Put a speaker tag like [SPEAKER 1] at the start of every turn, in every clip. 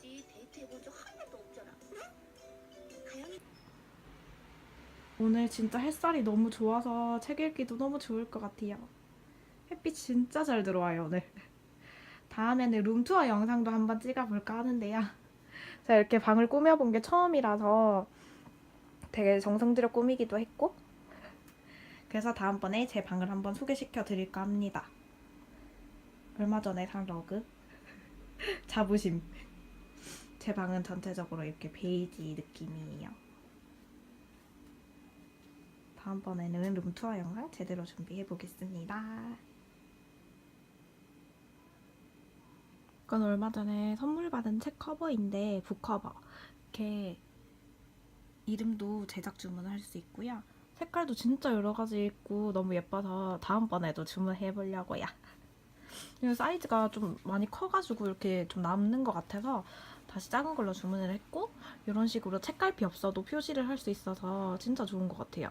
[SPEAKER 1] 데이트해본 적 하나도 없잖아. 가영이
[SPEAKER 2] 오늘 진짜 햇살이 너무 좋아서 책 읽기도 너무 좋을 것 같아요. 햇빛 진짜 잘 들어와요, 오늘. 다음에는 룸투어 영상도 한번 찍어볼까 하는데요. 제가 이렇게 방을 꾸며본 게 처음이라서 되게 정성 들여 꾸미기도 했고 그래서 다음번에 제 방을 한번 소개시켜 드릴까 합니다. 얼마 전에 산 러그 자부심 제 방은 전체적으로 이렇게 베이지 느낌이에요. 다음번에는 룸투어 영상 제대로 준비해 보겠습니다. 이건 얼마 전에 선물 받은 책 커버인데 북커버 이렇게 이름도 제작 주문할 수 있고요. 색깔도 진짜 여러 가지 있고 너무 예뻐서 다음번에도 주문해 보려고요. 이 사이즈가 좀 많이 커가지고 이렇게 좀 남는 것 같아서 다시 작은 걸로 주문을 했고 이런 식으로 책갈피 없어도 표시를 할 수 있어서 진짜 좋은 것 같아요.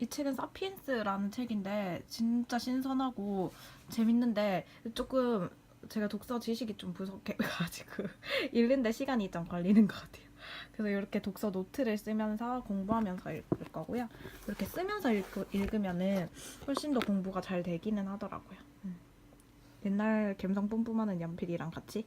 [SPEAKER 2] 이 책은 사피엔스라는 책인데 진짜 신선하고 재밌는데 조금 제가 독서 지식이 좀 부족해가지고 읽는데 시간이 좀 걸리는 것 같아요. 그래서 이렇게 독서 노트를 쓰면서 공부하면서 읽을 거고요. 이렇게 쓰면서 읽, 읽으면은 훨씬 더 공부가 잘 되기는 하더라고요. 음. 옛날 감성 뿜뿜하는 연필이랑 같이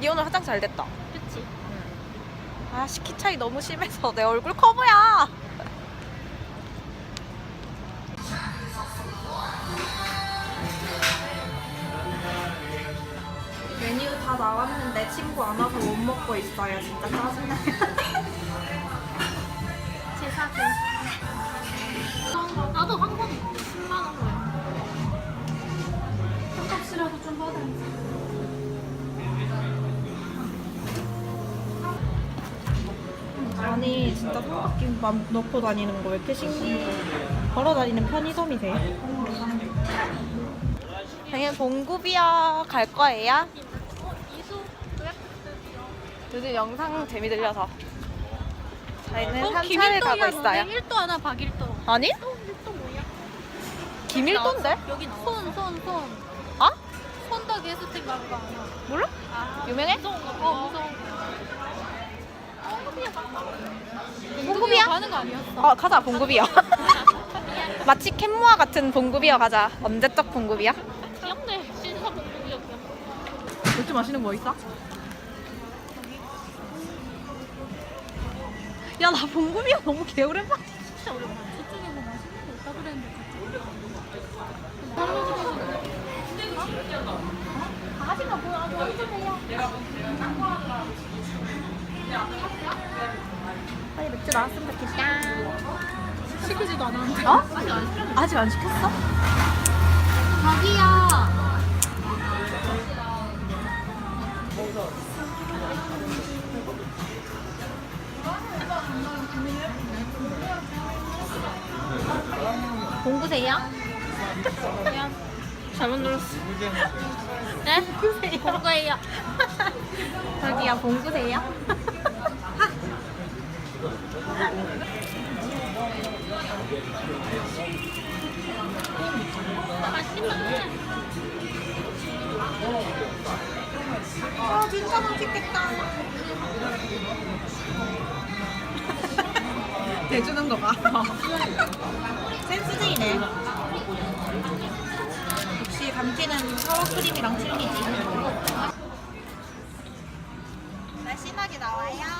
[SPEAKER 2] 니 오늘 화장 잘 됐다.
[SPEAKER 3] 그치?
[SPEAKER 2] 아, 시키 차이 너무 심해서 내 얼굴 커브야. 메뉴 다 나왔는데 친구 안 와서 못 먹고 있어요. 진짜 짜증나.
[SPEAKER 3] 제 사진. 나도 한 번 10만 원 거야. 값이라도 좀 받아야지.
[SPEAKER 2] 진짜 삼각김밥 넣고 다니는 거 왜 이렇게 신기해? 걸어 다니는 편의점이세요? 당연 봉구비어 갈 거예요? 요즘 영상 재미 들려서 저희는
[SPEAKER 3] 어,
[SPEAKER 2] 산차를 가고 있어요.
[SPEAKER 3] 1도 하나 박일도.
[SPEAKER 2] 아니?
[SPEAKER 3] 또 1도 뭐야?
[SPEAKER 2] 김일도인데?
[SPEAKER 3] 여기 손, 손, 손.
[SPEAKER 2] 아?
[SPEAKER 3] 게스트 가는 거 아니야?
[SPEAKER 2] 몰라?
[SPEAKER 3] 아,
[SPEAKER 2] 유명해?
[SPEAKER 3] 무서운 거. 어, 무서운 거.
[SPEAKER 2] 봉구비야?
[SPEAKER 3] 가는 거 아니었어?
[SPEAKER 2] 어 가자 봉구비어. 마치 캔모아 같은 봉구비어 가자. 언제적 봉구비야?
[SPEAKER 3] 귀엽네. 신사 봉구비야 귀엽다.
[SPEAKER 2] 맥주 마시는 거 있어? 야 나 봉구비어 너무 개오랜만.
[SPEAKER 3] 진짜 오랜만에. 저쪽에 뭐 맛있는 거 있다 그랬는데 갑자기. 가지가 뭐야? 완전 해요.
[SPEAKER 2] 빨리 맥주 나왔으면 좋겠다.
[SPEAKER 3] 시키지도 않았는데.
[SPEAKER 2] 어?
[SPEAKER 3] 아직 안 시켰어.
[SPEAKER 2] 아직 안 시켰어?
[SPEAKER 3] 자기야.
[SPEAKER 2] 봉구세요? 잘못 눌렀어.
[SPEAKER 3] 네? 공부해요.
[SPEAKER 2] 자기야 봉구세요? 아 진짜 맛있겠다. 대주는 거 봐. 센스쟁이네. 역시 감튀는 사워크림이랑 틀리지. 날씬하게 나와요.